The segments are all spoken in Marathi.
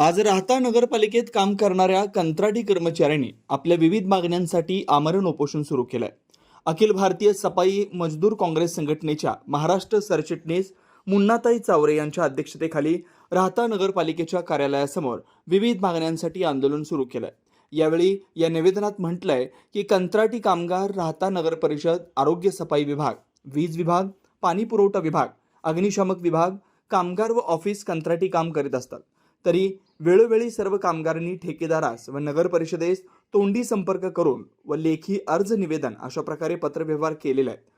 आज राहता नगरपालिकेत काम करणाऱ्या कंत्राटी कर्मचाऱ्यांनी आपल्या विविध मागण्यांसाठी आमरण उपोषण सुरू केलंय. अखिल भारतीय सफाई मजदूर काँग्रेस संघटनेच्या महाराष्ट्र सरचिटणीस मुन्नाताई चावरे यांच्या अध्यक्षतेखाली राहता नगरपालिकेच्या कार्यालयासमोर विविध मागण्यांसाठी आंदोलन सुरू केलंय. यावेळी या निवेदनात म्हटलंय की कंत्राटी कामगार राहता नगर परिषद आरोग्य सफाई विभाग वीज विभाग पाणी पुरवठा विभाग अग्निशामक विभाग कामगार व ऑफिस कंत्राटी काम करीत असतात. तरी वेळोवेळी सर्व कामगारांनी ठेकेदारास व नगर परिषदेस तोंडी संपर्क करून व लेखी अर्ज निवेदन अशा प्रकारे पत्रव्यवहार केलेला आहे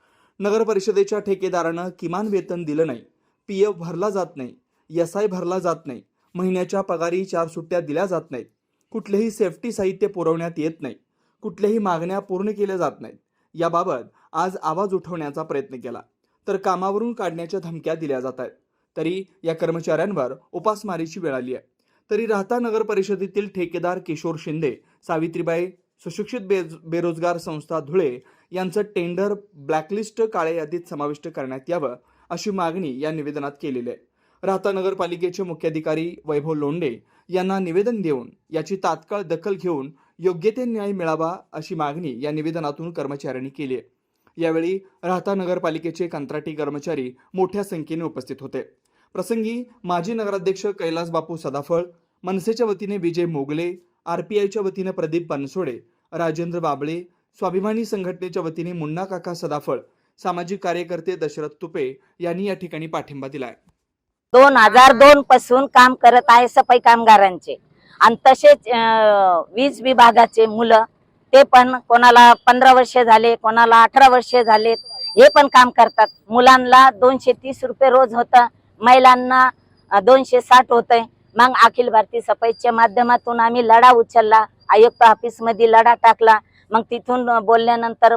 नगर परिषदेच्या ठेकेदारानं किमान वेतन दिलं नाही पी एफ भरला जात नाही एस आय भरला जात नाही महिन्याच्या पगारी चार सुट्ट्या दिल्या जात नाहीत कुठलेही सेफ्टी साहित्य पुरवण्यात येत नाही कुठल्याही मागण्या पूर्ण केल्या जात नाहीत. याबाबत आज आवाज उठवण्याचा प्रयत्न केला तर कामावरून काढण्याच्या धमक्या दिल्या जात आहेत. तरी या कर्मचाऱ्यांवर उपासमारीची वेळ आली आहे. तरी राहता नगर परिषदेतील ठेकेदार किशोर शिंदे सावित्रीबाई सुशिक्षित बे बेरोजगार संस्था धुळे यांचं टेंडर ब्लॅकलिस्ट काळ्या यादीत समाविष्ट करण्यात यावं अशी मागणी या निवेदनात केलेली आहे. राहता नगरपालिकेचे मुख्याधिकारी वैभव लोंढे यांना निवेदन देऊन याची तात्काळ दखल घेऊन योग्य ते न्याय मिळावा अशी मागणी या निवेदनातून कर्मचाऱ्यांनी केली आहे. यावेळी राहता नगरपालिकेचे कंत्राटी कर्मचारी मोठ्या संख्येने उपस्थित होते. प्रसंगी माजी नगराध्यक्ष कैलास बापू सदाफळ मनसेच्या वतीने विजय मोगले आर पी आयच्या वतीने प्रदीप बनसोडे राजेंद्र बाबळे स्वाभिमानी संघटनेच्या वतीने मुन्ना काका सदाफळ सामाजिक कार्यकर्ते दशरथ तुपे यांनी या ठिकाणी पाठिंबा दिलाय. दोन हजार दोन पासून काम करत आहे सफाई कामगारांचे. आणि तसेच अं, वीज विभागाचे मुलं ते पण कोणाला पंधरा वर्षे झाले कोणाला अठरा वर्षे झाले हे पण काम करतात. मुलांना दोनशे तीस रुपये रोज होतं. महिलांना दोनशे साठ होतंय. मग अखिल भारतीय सफाईच्या माध्यमातून आम्ही लढा उचलला. आयुक्त ऑफिसमध्ये लढा टाकला. मग तिथून बोलल्यानंतर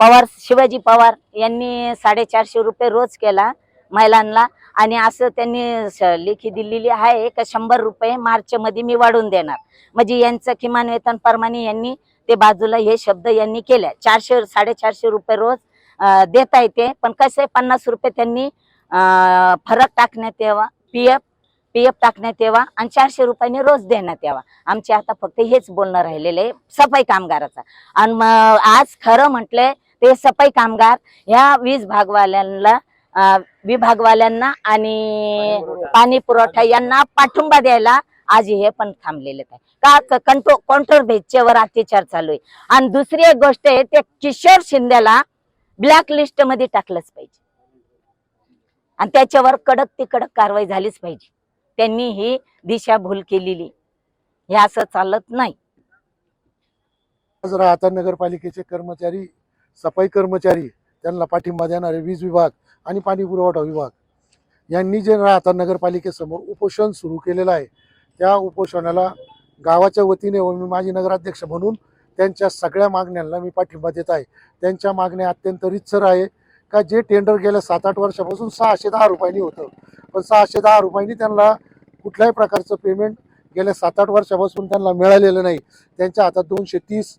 पवार शिवाजी पवार यांनी साडेचारशे रुपये रोज केला महिलांना. आणि असं त्यांनी लेखी दिलेली आहे का शंभर रुपये मार्च मध्ये मी वाढून देणार. म्हणजे यांचं किमान वेतन प्रमाणे यांनी ते बाजूला हे शब्द यांनी केले. चारशे साडेचारशे रुपये रोज देता येते पण कसं आहे पन्नास रुपये त्यांनी फरक टाकण्यात यावा पी एफ पी एफ टाकण्यात यावा आणि चारशे रुपयाने रोज देण्यात यावा. आमचे आता फक्त हेच बोलणं राहिलेलं आहे सफाई कामगाराचा. आणि मग आज खरं म्हटलंय ते सफाई कामगार ह्या वीज भागवाल्यांना विभागवाल्यांना आणि पाणी पुरवठा यांना पाठिंबा द्यायला आज हे पण थांबलेले आहे. का कंट्रो कॉन्ट्रोल बेचच्यावर अत्याचार चालू आहे. आणि दुसरी एक गोष्ट आहे ते किशोर शिंदेला ब्लॅक लिस्टमध्ये टाकलंच पाहिजे. आणि त्याच्यावर कडक ती कडक कारवाई झालीच पाहिजे. त्यांनी ही दिशाभूल केलेली. हे असं चालत नाही. आज राहता नगरपालिकेचे कर्मचारी सफाई कर्मचारी त्यांना पाठिंबा देणारे वीज विभाग आणि पाणी पुरवठा विभाग यांनी जे राहता नगरपालिकेसमोर उपोषण सुरू केलेलं आहे त्या उपोषणाला गावाच्या वतीने व मी माझी नगराध्यक्ष म्हणून त्यांच्या सगळ्या मागण्यांना मी पाठिंबा देत आहे. त्यांच्या मागण्या अत्यंत रितसर आहे. का जे टेंडर गेल्या सात आठ वर्षापासून सहाशे दहा रुपयांनी होतं. पण सहाशे दहा रुपयांनी त्यांना कुठल्याही प्रकारचं पेमेंट गेल्या सात आठ वर्षापासून त्यांना मिळालेलं नाही. त्यांच्या हातात दोनशे तीस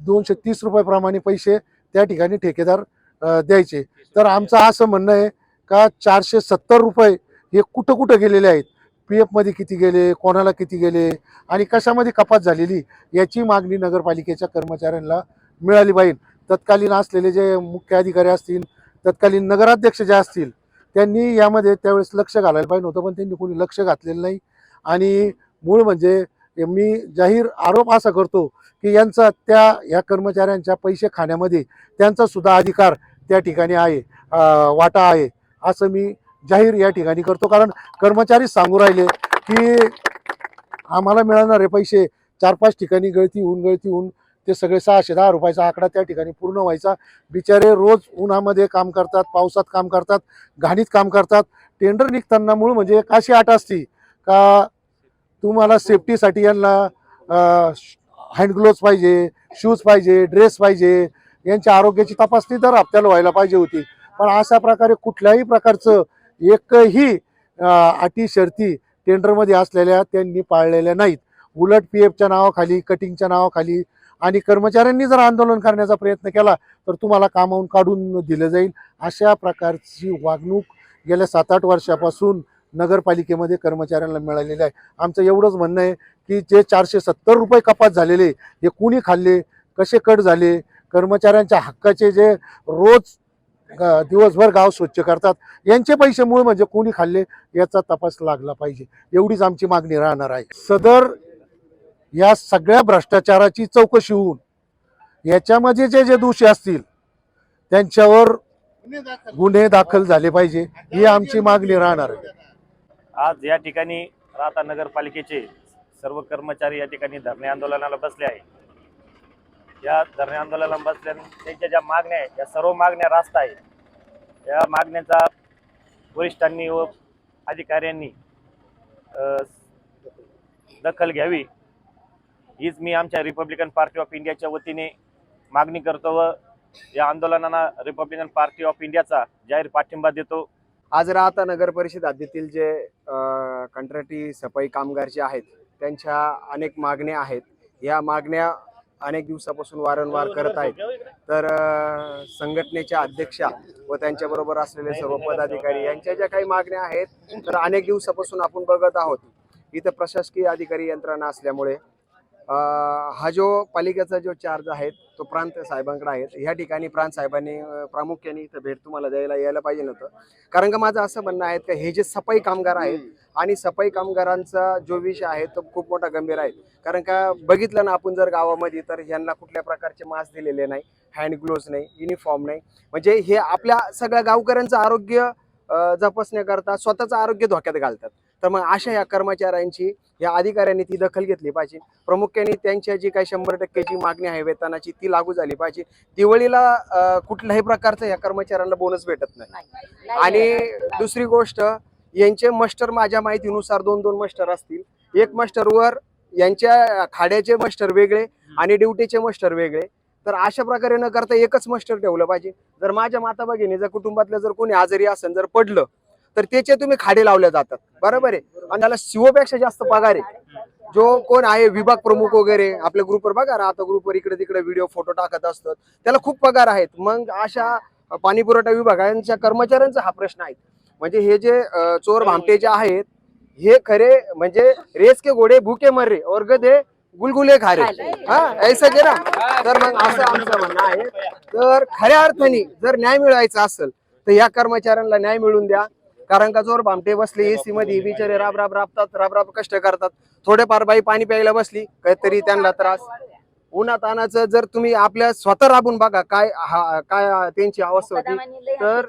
दोनशे तीस रुपयाप्रमाणे पैसे त्या ठिकाणी ठेकेदार द्यायचे. तर आमचं असं म्हणणं आहे का चारशे सत्तर रुपये हे कुठं कुठं गेलेले आहेत? पी एफमध्ये किती गेले? कोणाला किती गेले? आणि कशामध्ये कपात झालेली? याची मागणी नगरपालिकेच्या कर्मचाऱ्यांना मिळाली पाहिजे. तत्कालीन असलेले जे मुख्य अधिकारी असतील तत्कालीन नगराध्यक्ष जे असतील त्यांनी यामध्ये त्यावेळेस लक्ष घालायला पाहिजे नव्हतं पण त्यांनी कोणी लक्ष घातलेलं नाही. आणि मूळ म्हणजे मी जाहीर आरोप असा करतो की यांचा त्या ह्या कर्मचाऱ्यांच्या पैसे खाण्यामध्ये त्यांचा सुद्धा अधिकार त्या ठिकाणी आहे वाटा आहे असं मी जाहीर या ठिकाणी करतो. कारण कर्मचारी सांगू राहिले की आम्हाला मिळणारे पैसे चार पाच ठिकाणी गळती होऊन गळती होऊन ते सगळे सहाशे दहा रुपयाचा आकडा त्या ठिकाणी पूर्ण व्हायचा. बिचारे रोज उन्हामध्ये काम करतात पावसात काम करतात घाणीत काम करतात. टेंडर निघताना मूळ म्हणजे एक अशी आट असती का तुम्हाला सेफ्टीसाठी यांना हँडग्लोव्स पाहिजे शूज पाहिजे ड्रेस पाहिजे यांच्या आरोग्याची तपासणी दर हप्त्याला व्हायला पाहिजे होती. पण अशा प्रकारे कुठल्याही प्रकारचं एकही अटी शर्ती टेंडरमध्ये असलेल्या त्यांनी पाळलेल्या नाहीत. उलट पी एफच्या नावाखाली कटिंगच्या नावाखाली आणि कर्मचाऱ्यांनी जर आंदोलन करण्याचा प्रयत्न केला तर तुम्हाला कामावून काढून दिलं जाईल. अशा प्रकारची वागणूक गेल्या सात आठ वर्षापासून नगरपालिकेमध्ये कर्मचाऱ्यांना मिळालेली आहे. आमचं एवढंच म्हणणं आहे की जे चारशे सत्तर रुपये कपात झालेले हे कुणी खाल्ले कसे कट झाले कर्मचाऱ्यांच्या हक्काचे जे रोज दिवसभर गाव स्वच्छ करतात यांचे पैसे मूळ म्हणजे कोणी खाल्ले याचा तपास लागला पाहिजे. एवढीच आमची मागणी राहणार आहे. सदर या सगळ्या भ्रष्टाचाराची चौकशी होऊन याच्यामध्ये जे जे दोषी असतील त्यांच्यावर गुन्हे दाखल झाले पाहिजे ही आमची मागणी राहणार आहे. आज या ठिकाणी राहता नगरपालिकेचे सर्व कर्मचारी या ठिकाणी धरणे आंदोलनाला बसले आहे या धरणे आंदोलनाला बसल्या त्यांच्या ज्या मागण्या आहेत या सर्व मागण्या रास्त आहेत. या मागण्याचा वरिष्ठांनी व अधिकाऱ्यांनी दखल घ्यावी. हीच मी आमच्या रिपब्लिकन पार्टी ऑफ इंडियाच्या वतीने मागणी करतो व या आंदोलनाला रिपब्लिकन पार्टी ऑफ इंडियाचा जाहीर पाठिंबा देतो. आज राहता नगर परिषद हद्दीतील जे कंत्राटी सफाई कामगार जे आहेत त्यांच्या अनेक मागण्या आहेत. या मागण्या अनेक दिवसापासून वारंवार करत आहेत. तर संघटनेच्या अध्यक्षा व त्यांच्याबरोबर असलेले सर्व पदाधिकारी यांच्या ज्या काही मागण्या आहेत तर अनेक दिवसापासून आपण बघत आहोत. इथं प्रशासकीय अधिकारी यंत्रणा असल्यामुळे हा जो पालिकेचा जो चार्ज आहे तो प्रांत साहेबांकडे आहे. ह्या ठिकाणी प्रांत साहेबांनी प्रामुख्याने इथं भेट तुम्हाला द्यायला यायला पाहिजे नव्हतं. कारण का माझं असं म्हणणं आहे का हे जे सफाई कामगार आहेत आणि सफाई कामगारांचा जो विषय आहे तो खूप मोठा गंभीर आहे. कारण का बघितलं ना आपण जर गावामध्ये तर यांना कुठल्या प्रकारचे मास्क दिलेले नाही हँड ग्लोव्स नाही युनिफॉर्म नाही. म्हणजे हे आपल्या सगळ्या गावकऱ्यांचं आरोग्य जपसण्याकरता स्वतःचं आरोग्य धोक्यात घालतात. तर मग अशा या कर्मचाऱ्यांची या अधिकाऱ्यांनी ती दखल घेतली पाहिजे. प्रामुख्याने त्यांच्या जी काही शंभर टक्केची मागणी आहे वेतनाची ती लागू झाली पाहिजे. दिवाळीला कुठल्याही प्रकारचं या कर्मचाऱ्यांना बोनस भेटत नाही. आणि दुसरी गोष्ट यांचे मस्टर माझ्या माहितीनुसार दोन दोन मस्टर असतील. एक मस्टरवर यांच्या खाड्याचे मस्टर वेगळे आणि ड्युटीचे मस्टर वेगळे. तर अशा प्रकारे न करता एकच मस्टर ठेवलं पाहिजे. जर माझ्या माता भगिनी जर कुटुंबातलं जर कोणी आजारी असेल जर पडलं तर त्याचे तुम्ही खाडे लावले जातात. बरोबर आहे? आणि त्याला शिवपेक्षा जास्त पगार आहे. जो कोण आहे विभाग प्रमुख वगैरे आपल्या ग्रुपवर बघा आता ग्रुपवर इकडे तिकडे व्हिडिओ फोटो टाकत असतात. त्याला खूप पगार आहेत. मग अशा पाणी पुरवठा विभागांच्या कर्मचाऱ्यांचा हा प्रश्न आहे. म्हणजे हे जे चोर भामटे जे आहेत हे खरे म्हणजे रेस के घोडे भूके मर्रे और गधे गुलगुले खारे. हा ऐसा जे ना? तर मग असं आमचं म्हणणं आहे. तर खऱ्या अर्थाने जर न्याय मिळवायचा असेल तर या कर्मचाऱ्यांना न्याय मिळवून द्या. कारण का चोर भामटे बसले एसी मध्ये बिचारे राब राब राबतात राब राब कष्ट करतात. थोडेफार बाई पाणी प्यायला बसली काहीतरी त्यांना त्रास. उन्हात आणायचं जर तुम्ही आपल्या स्वतः राबून बघा काय हा काय त्यांची अवस्था होती तर-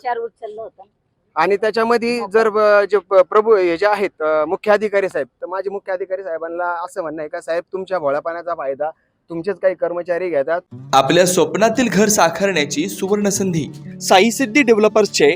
आणि त्याच्यामध्ये जर जे प्रभू हे जे आहेत मुख्य अधिकारी साहेब तर माझे मुख्य अधिकारी साहेबांना असं म्हणणं आहे का साहेब तुमच्या भोळ्यापणाचा फायदा तुमचेच काही कर्मचारी घेतात? आपल्या स्वप्नातील घर साकारण्याची सुवर्ण संधी साई सिद्धी डेव्हलपर्सचे